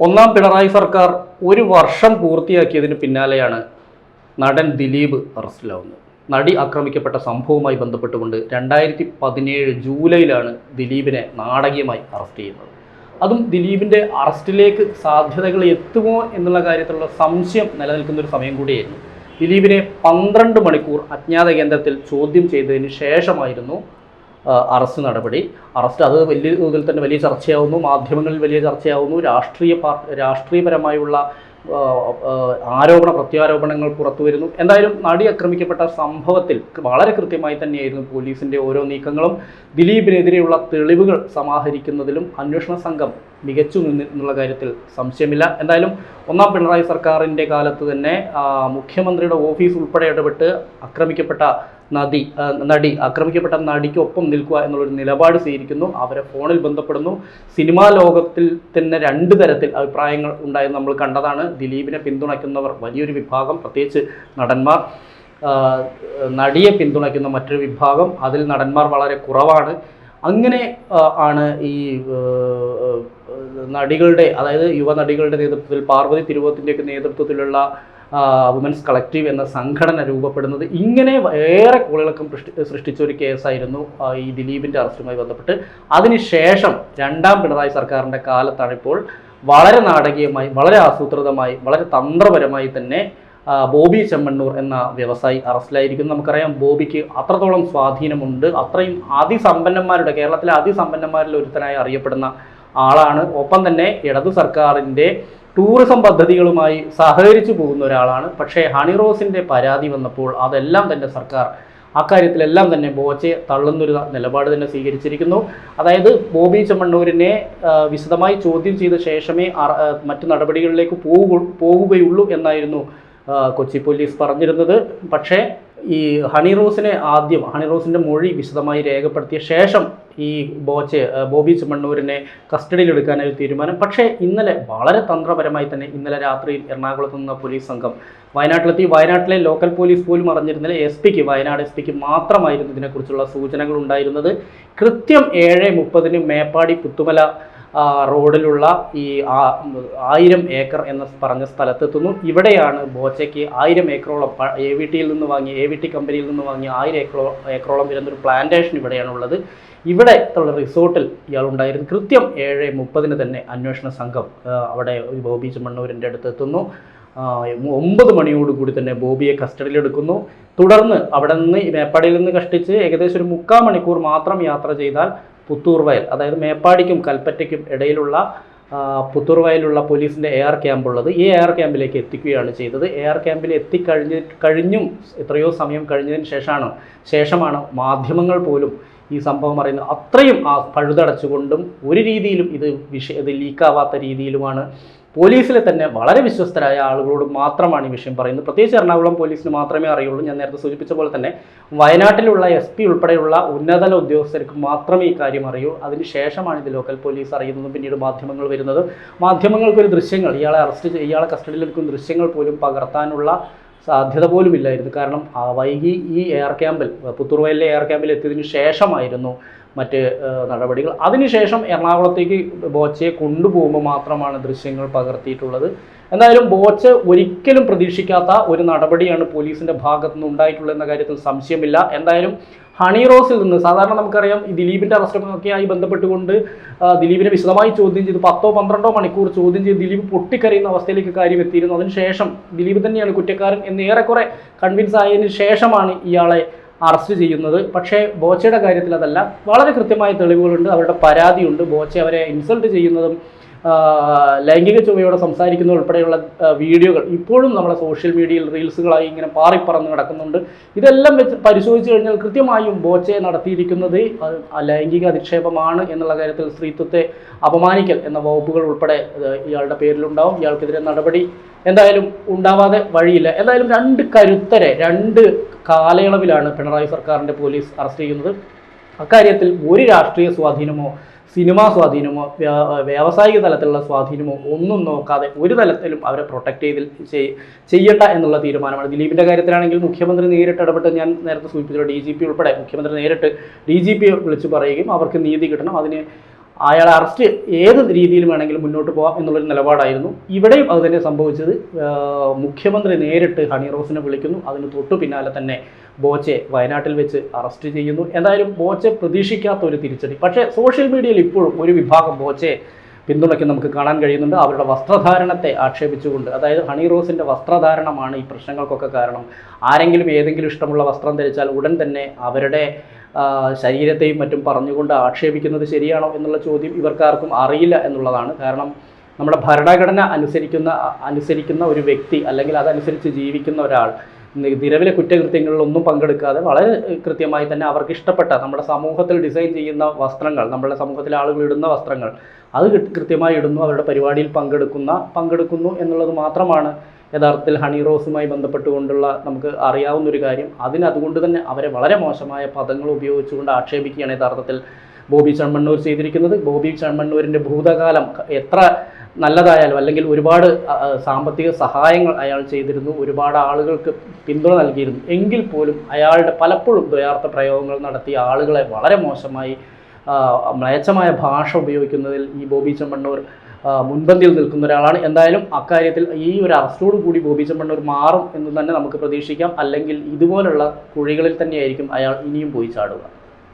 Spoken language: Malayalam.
ഒന്നാം പിണറായി സർക്കാർ ഒരു വർഷം പൂർത്തിയാക്കിയതിന് പിന്നാലെയാണ് നടൻ ദിലീപ് അറസ്റ്റിലാവുന്നത്. നടി ആക്രമിക്കപ്പെട്ട സംഭവവുമായി ബന്ധപ്പെട്ടുകൊണ്ട് രണ്ടായിരത്തി പതിനേഴ് ജൂലൈയിലാണ് ദിലീപിനെ നാടകീയമായി അറസ്റ്റ് ചെയ്യുന്നത്. അതും ദിലീപിന്റെ അറസ്റ്റിലേക്ക് സാധ്യതകൾ എത്തുമോ എന്നുള്ള കാര്യത്തിലുള്ള സംശയം നിലനിൽക്കുന്ന ഒരു സമയം കൂടിയായിരുന്നു. ദിലീപിനെ പന്ത്രണ്ട് മണിക്കൂർ അജ്ഞാത കേന്ദ്രത്തിൽ ചോദ്യം ചെയ്തതിന് ശേഷമായിരുന്നു അറസ്റ്റ് നടപടി. അറസ്റ്റ് അത് വലിയ തോതിൽ തന്നെ വലിയ ചർച്ചയാവുന്നു മാധ്യമങ്ങളിൽ വലിയ ചർച്ചയാവുന്നു. രാഷ്ട്രീയ പാർട്ടി രാഷ്ട്രീയപരമായുള്ള ആരോപണ പ്രത്യാരോപണങ്ങൾ പുറത്തു വരുന്നു. എന്തായാലും നടി ആക്രമിക്കപ്പെട്ട സംഭവത്തിൽ വളരെ കൃത്യമായി തന്നെയായിരുന്നു പോലീസിന്റെ ഓരോ നീക്കങ്ങളും. ദിലീപിനെതിരെയുള്ള തെളിവുകൾ സമാഹരിക്കുന്നതിലും അന്വേഷണ സംഘം മികച്ചു നിന്നുള്ള കാര്യത്തിൽ സംശയമില്ല. എന്തായാലും ഒന്നാം പിണറായി സർക്കാരിന്റെ കാലത്ത് തന്നെ മുഖ്യമന്ത്രിയുടെ ഓഫീസ് ഉൾപ്പെടെ ഇടപെട്ട് ആക്രമിക്കപ്പെട്ട ആ, നടി ആക്രമിക്കപ്പെട്ട നടിക്കൊപ്പം നിൽക്കുക എന്നുള്ളൊരു നിലപാട് സ്വീകരിക്കുന്നു. അവരെ ഫോണിൽ ബന്ധപ്പെടുന്നു. സിനിമാ ലോകത്തിൽ തന്നെ രണ്ട് തരത്തിൽ അഭിപ്രായങ്ങൾ ഉണ്ടായെന്ന് നമ്മൾ കണ്ടതാണ്. ദിലീപിനെ പിന്തുണയ്ക്കുന്നവർ വലിയൊരു വിഭാഗം പ്രത്യേകിച്ച് നടന്മാർ. നടിയെ പിന്തുണയ്ക്കുന്ന മറ്റൊരു വിഭാഗം. അതിൽ നടന്മാർ വളരെ കുറവാണ്. അങ്ങനെ ആണ് ഈ നടികളുടെ അതായത് യുവനടികളുടെ നേതൃത്വത്തിൽ പാർവതി തിരുവോത്തിന്റെയൊക്കെ നേതൃത്വത്തിലുള്ള വുമൻസ് കളക്റ്റീവ് എന്ന സംഘടന രൂപപ്പെടുന്നത് ഇങ്ങനെ ഏറെ കോളിളക്കം സൃഷ്ടി- സൃഷ്ടിച്ച ഒരു കേസായിരുന്നു ഈ ദിലീപിന്റെ അറസ്റ്റുമായി ബന്ധപ്പെട്ട്. അതിനുശേഷം രണ്ടാം പിണറായി സർക്കാരിന്റെ കാലത്താണ് ഇപ്പോൾ വളരെ നാടകീയമായി വളരെ ആസൂത്രിതമായി വളരെ തന്ത്രപരമായി തന്നെ ബോബി ചെമ്മണ്ണൂർ എന്ന വ്യവസായി അറസ്റ്റിലായിരിക്കുന്നു. നമുക്കറിയാം ബോബിക്ക് അത്രത്തോളം സ്വാധീനമുണ്ട്. അത്രയും അതിസമ്പന്നന്മാരുടെ കേരളത്തിലെ അതിസമ്പന്നന്മാരിൽ ഒരുത്തനായി അറിയപ്പെടുന്ന ആളാണ്. ഒപ്പം തന്നെ ഇടതു സർക്കാരിന്റെ ടൂറിസം പദ്ധതികളുമായി സഹകരിച്ചു പോകുന്ന ഒരാളാണ്. പക്ഷേ ഹണി റോസിന്റെ പരാതി വന്നപ്പോൾ അതെല്ലാം തന്നെ സർക്കാർ അക്കാര്യത്തിലെല്ലാം തന്നെ ബോച്ചെ തള്ളുന്നൊരു നിലപാട് തന്നെ സ്വീകരിച്ചിരിക്കുന്നു. അതായത് ബോബി ചെമ്മണ്ണൂരിനെ വിശദമായി ചോദ്യം ചെയ്ത ശേഷമേ മറ്റു നടപടികളിലേക്ക് പോകു പോകുകയുള്ളൂ എന്നായിരുന്നു കൊച്ചി പോലീസ് പറഞ്ഞിരുന്നത്. പക്ഷേ ഈ ഹണി റോസിനെ ആദ്യം ഹണി റോസിന്റെ മൊഴി വിശദമായി രേഖപ്പെടുത്തിയ ശേഷം ഈ ബോച്ചെ ബോബി ചുമണ്ണൂരിനെ കസ്റ്റഡിയിലെടുക്കാനൊരു തീരുമാനം. പക്ഷേ ഇന്നലെ വളരെ തന്ത്രപരമായി തന്നെ ഇന്നലെ രാത്രിയിൽ എറണാകുളത്ത് നിന്ന പോലീസ് സംഘം വയനാട്ടിലെത്തി. വയനാട്ടിലെ ലോക്കൽ പോലീസ് പോലും അറിഞ്ഞിരുന്നില്ല. എസ് പിക്ക് വയനാട് എസ് പിക്ക് മാത്രമായിരുന്നു ഇതിനെക്കുറിച്ചുള്ള സൂചനകൾ ഉണ്ടായിരുന്നത്. കൃത്യം ഏഴ് മുപ്പതിന് മേപ്പാടി പുത്തുമല റോഡിലുള്ള ഈ ആയിരം ഏക്കർ എന്ന് പറഞ്ഞ സ്ഥലത്തെത്തുന്നു. ഇവിടെയാണ് ബോച്ചയ്ക്ക് ആയിരം ഏക്കറോളം എ വി ടിയിൽ നിന്ന് വാങ്ങിയ എ വി ടി കമ്പനിയിൽ നിന്ന് വാങ്ങി ആയിരം ഏക്കറോ ഏക്കറോളം വരുന്നൊരു പ്ലാന്റേഷൻ ഇവിടെയാണുള്ളത്. ഇവിടെ ഉള്ള റിസോർട്ടിൽ ഇയാൾ ഇയാളുണ്ടായിരുന്നു. കൃത്യം ഏഴ് മുപ്പതിന് തന്നെ അന്വേഷണ സംഘം അവിടെ ഒരു ബോബി ചുമണ്ണൂരിന്റെ അടുത്ത് എത്തുന്നു. ഒമ്പത് മണിയോടുകൂടി തന്നെ ബോബിയെ കസ്റ്റഡിയിലെടുക്കുന്നു. തുടർന്ന് അവിടെ നിന്ന് മേപ്പാടിയിൽ നിന്ന് കഷ്ടിച്ച് ഏകദേശം ഒരു മുക്കാൽ മണിക്കൂർ മാത്രം യാത്ര ചെയ്താൽ പുത്തൂർ വയൽ അതായത് മേപ്പാടിക്കും കൽപ്പറ്റയ്ക്കും ഇടയിലുള്ള ആ, പുത്തൂർ വയലുള്ള പോലീസിന്റെ എ ആർ ക്യാമ്പുള്ളത് ഈ എ ആർ ക്യാമ്പിലേക്ക് എത്തിക്കുകയാണ് ചെയ്തത്. എ ആർ ക്യാമ്പിൽ എത്തിക്കഴിഞ്ഞ് കഴിഞ്ഞും എത്രയോ സമയം കഴിഞ്ഞതിന് ശേഷമാണ് ശേഷമാണ് മാധ്യമങ്ങൾ പോലും ഈ സംഭവം അറിയുന്നത്. അത്രയും ആ പഴുതടച്ചുകൊണ്ടും ഒരു രീതിയിലും ഇത് വിഷ ഇത് ലീക്കാവാത്ത രീതിയിലുമാണ് പോലീസിലെ തന്നെ വളരെ വിശ്വസ്തരായ ആളുകളോട് മാത്രമാണ് ഈ വിഷയം പറയുന്നത്. പ്രത്യേകിച്ച് എറണാകുളം പോലീസിന് മാത്രമേ അറിയുള്ളൂ. ഞാൻ നേരത്തെ സൂചിപ്പിച്ച പോലെ തന്നെ വയനാട്ടിലുള്ള എസ് പി ഉൾപ്പെടെയുള്ള ഉന്നതല ഉദ്യോഗസ്ഥർക്ക് മാത്രമേ ഈ കാര്യം അറിയൂ. അതിനുശേഷമാണ് ഇത് ലോക്കൽ പോലീസ് അറിയുന്നതും പിന്നീട് മാധ്യമങ്ങൾ വരുന്നത്. മാധ്യമങ്ങൾക്കൊരു ദൃശ്യങ്ങൾ ഇയാളെ അറസ്റ്റ് ഇയാളെ കസ്റ്റഡിയിലെടുക്കുന്ന ദൃശ്യങ്ങൾ പോലും പകർത്താനുള്ള സാധ്യത പോലും ഇല്ലായിരുന്നു കാരണം വൈകി ഈ എയർ ക്യാമ്പിൽ പുത്തൂർവയലിലെ എയർ ക്യാമ്പിൽ എത്തിയതിനു ശേഷമായിരുന്നു മറ്റ് നടപടികൾ. അതിനുശേഷം എറണാകുളത്തേക്ക് ബോച്ചയെ കൊണ്ടുപോകുമ്പോൾ മാത്രമാണ് ദൃശ്യങ്ങൾ പകർത്തിയിട്ടുള്ളത്. എന്തായാലും ബോച്ച ഒരിക്കലും പ്രതീക്ഷിക്കാത്ത ഒരു നടപടിയാണ് പോലീസിന്റെ ഭാഗത്തു നിന്ന് ഉണ്ടായിട്ടുള്ളതെന്ന കാര്യത്തിൽ സംശയമില്ല. എന്തായാലും ഹണി റോസിൽ നിന്ന് സാധാരണ നമുക്കറിയാം ഈ ദിലീപിന്റെ അറസ്റ്റൊക്കെയായി ബന്ധപ്പെട്ടുകൊണ്ട് ദിലീപിനെ വിശദമായി ചോദ്യം ചെയ്ത് പത്തോ പന്ത്രണ്ടോ മണിക്കൂർ ചോദ്യം ചെയ്ത് ദിലീപ് പൊട്ടിക്കരയുന്ന അവസ്ഥയിലേക്ക് കാര്യം എത്തിയിരുന്നു അതിനുശേഷം ദിലീപ് തന്നെയാണ് കുറ്റക്കാരൻ എന്ന് ഏറെക്കുറെ കൺവിൻസ് ആയതിനു ശേഷമാണ് ഇയാളെ അറസ്റ്റ് ചെയ്യുന്നത്. പക്ഷേ ബോച്ചയുടെ കാര്യത്തിൽ അതല്ല. വളരെ കൃത്യമായ തെളിവുകളുണ്ട്. അവരുടെ പരാതിയുണ്ട്. ബോച്ച അവരെ ഇൻസൾട്ട് ചെയ്യുന്നതും ലൈംഗിക ചുമയോടെ സംസാരിക്കുന്ന ഉൾപ്പെടെയുള്ള വീഡിയോകൾ ഇപ്പോഴും നമ്മുടെ സോഷ്യൽ മീഡിയയിൽ റീൽസുകളായി ഇങ്ങനെ പാറിപ്പറന്ന് കിടക്കുന്നുണ്ട് ഇതെല്ലാം വെച്ച് പരിശോധിച്ച് കഴിഞ്ഞാൽ കൃത്യമായും ബോച്ചയെ നടത്തിയിരിക്കുന്നത് ലൈംഗിക അധിക്ഷേപമാണ് എന്നുള്ള കാര്യത്തിൽ സ്ത്രീത്വത്തെ അപമാനിക്കൽ എന്ന വകുപ്പുകൾ ഉൾപ്പെടെ ഇയാളുടെ പേരിലുണ്ടാവും. ഇയാൾക്കെതിരെ നടപടി എന്തായാലും ഉണ്ടാവാതെ വഴിയില്ല. എന്തായാലും രണ്ട് കരുത്തരെ രണ്ട് കാലയളവിലാണ് പിണറായി സർക്കാരിന്റെ പോലീസ് അറസ്റ്റ് ചെയ്യുന്നത്. അക്കാര്യത്തിൽ ഒരു രാഷ്ട്രീയ സ്വാധീനമോ സിനിമാ സ്വാധീനമോ വ്യാവസായിക തലത്തിലുള്ള സ്വാധീനമോ ഒന്നും നോക്കാതെ ഒരു തലത്തിലും അവരെ പ്രൊട്ടക്റ്റ് ചെയ്തിൽ ചെയ്യട്ട എന്നുള്ള തീരുമാനമാണ്. ദിലീപിന്റെ കാര്യത്തിലാണെങ്കിൽ മുഖ്യമന്ത്രി നേരിട്ട് ഇടപെട്ട് ഞാൻ നേരത്തെ സൂചിപ്പിച്ച ഡി ഉൾപ്പെടെ മുഖ്യമന്ത്രി നേരിട്ട് ഡി വിളിച്ച് പറയുകയും അവർക്ക് നീതി കിട്ടണം. അതിന് അയാളെ അറസ്റ്റ് ഏത് രീതിയിലും വേണമെങ്കിലും മുന്നോട്ട് പോകാം എന്നുള്ളൊരു നിലപാടായിരുന്നു. ഇവിടെയും അത് തന്നെ സംഭവിച്ചത്. മുഖ്യമന്ത്രി നേരിട്ട് ഹണി റോസിനെ വിളിക്കുന്നു. അതിന് തൊട്ടു പിന്നാലെ തന്നെ ബോച്ചെ വയനാട്ടിൽ വെച്ച് അറസ്റ്റ് ചെയ്യുന്നു. എന്തായാലും ബോച്ചെ പ്രതീക്ഷിക്കാത്ത ഒരു തിരിച്ചടി. പക്ഷേ സോഷ്യൽ മീഡിയയിൽ ഇപ്പോഴും ഒരു വിഭാഗം ബോച്ചെ പിന്തുണയ്ക്ക് നമുക്ക് കാണാൻ കഴിയുന്നുണ്ട്. അവരുടെ വസ്ത്രധാരണത്തെ ആക്ഷേപിച്ചുകൊണ്ട്. അതായത് ഹണി റോസിന്റെ വസ്ത്രധാരണമാണ് ഈ പ്രശ്നങ്ങൾക്കൊക്കെ കാരണം. ആരെങ്കിലും ഏതെങ്കിലും ഇഷ്ടമുള്ള വസ്ത്രം ധരിച്ചാൽ ഉടൻ തന്നെ അവരുടെ ശരീരത്തെയും മറ്റും പറഞ്ഞുകൊണ്ട് ആക്ഷേപിക്കുന്നത് ശരിയാണോ എന്നുള്ള ചോദ്യം ഇവർക്കാർക്കും അറിയില്ല എന്നുള്ളതാണ്. കാരണം നമ്മുടെ ഭരണഘടന അനുസരിക്കുന്ന അനുസരിക്കുന്ന ഒരു വ്യക്തി അല്ലെങ്കിൽ അതനുസരിച്ച് ജീവിക്കുന്ന ഒരാൾ നിലവിലെ കുറ്റകൃത്യങ്ങളിലൊന്നും പങ്കെടുക്കാതെ വളരെ കൃത്യമായി തന്നെ അവർക്ക് ഇഷ്ടപ്പെട്ട നമ്മുടെ സമൂഹത്തിൽ ഡിസൈൻ ചെയ്യുന്ന വസ്ത്രങ്ങൾ നമ്മുടെ സമൂഹത്തിലെ ആളുകൾ ഇടുന്ന വസ്ത്രങ്ങൾ അത് കൃത്യമായി ഇടുന്നു അവരുടെ പരിപാടിയിൽ പങ്കെടുക്കുന്ന പങ്കെടുക്കുന്നു എന്നുള്ളത് മാത്രമാണ് യഥാർത്ഥത്തിൽ ഹണി റോസുമായി ബന്ധപ്പെട്ടുകൊണ്ടുള്ള നമുക്ക് അറിയാവുന്ന ഒരു കാര്യം. അതിന് അതുകൊണ്ട് തന്നെ അവരെ വളരെ മോശമായ പദങ്ങൾ ഉപയോഗിച്ചുകൊണ്ട് ആക്ഷേപിക്കുകയാണ് യഥാർത്ഥത്തിൽ ബോബി ചൺമണ്ണൂർ ചെയ്തിരിക്കുന്നത്. ബോബി ചൺമണ്ണൂരിന്റെ ഭൂതകാലം എത്ര നല്ലതായാലും അല്ലെങ്കിൽ ഒരുപാട് സാമ്പത്തിക സഹായങ്ങൾ അയാൾ ചെയ്തിരുന്നു ഒരുപാട് ആളുകൾക്ക് പിന്തുണ നൽകിയിരുന്നു. എങ്കിൽ പോലും അയാളുടെ പലപ്പോഴും ദ്വയാർത്ഥ പ്രയോഗങ്ങൾ നടത്തിയ ആളുകളെ വളരെ മോശമായി മ്ലേച്ഛമായ ഭാഷ ഉപയോഗിക്കുന്നതിൽ ഈ ബോബി ചെമ്മണ്ണൂർ മുൻപന്തിയിൽ നിൽക്കുന്ന ഒരാളാണ്. എന്തായാലും അക്കാര്യത്തിൽ ഈ ഒരു അറസ്റ്റോട് കൂടി ബോബി ചെമ്മണ്ണൂർ മാറും എന്ന് തന്നെ നമുക്ക് പ്രതീക്ഷിക്കാം. അല്ലെങ്കിൽ ഇതുപോലുള്ള കുഴികളിൽ തന്നെയായിരിക്കും അയാൾ ഇനിയും പോയി ചാടുക.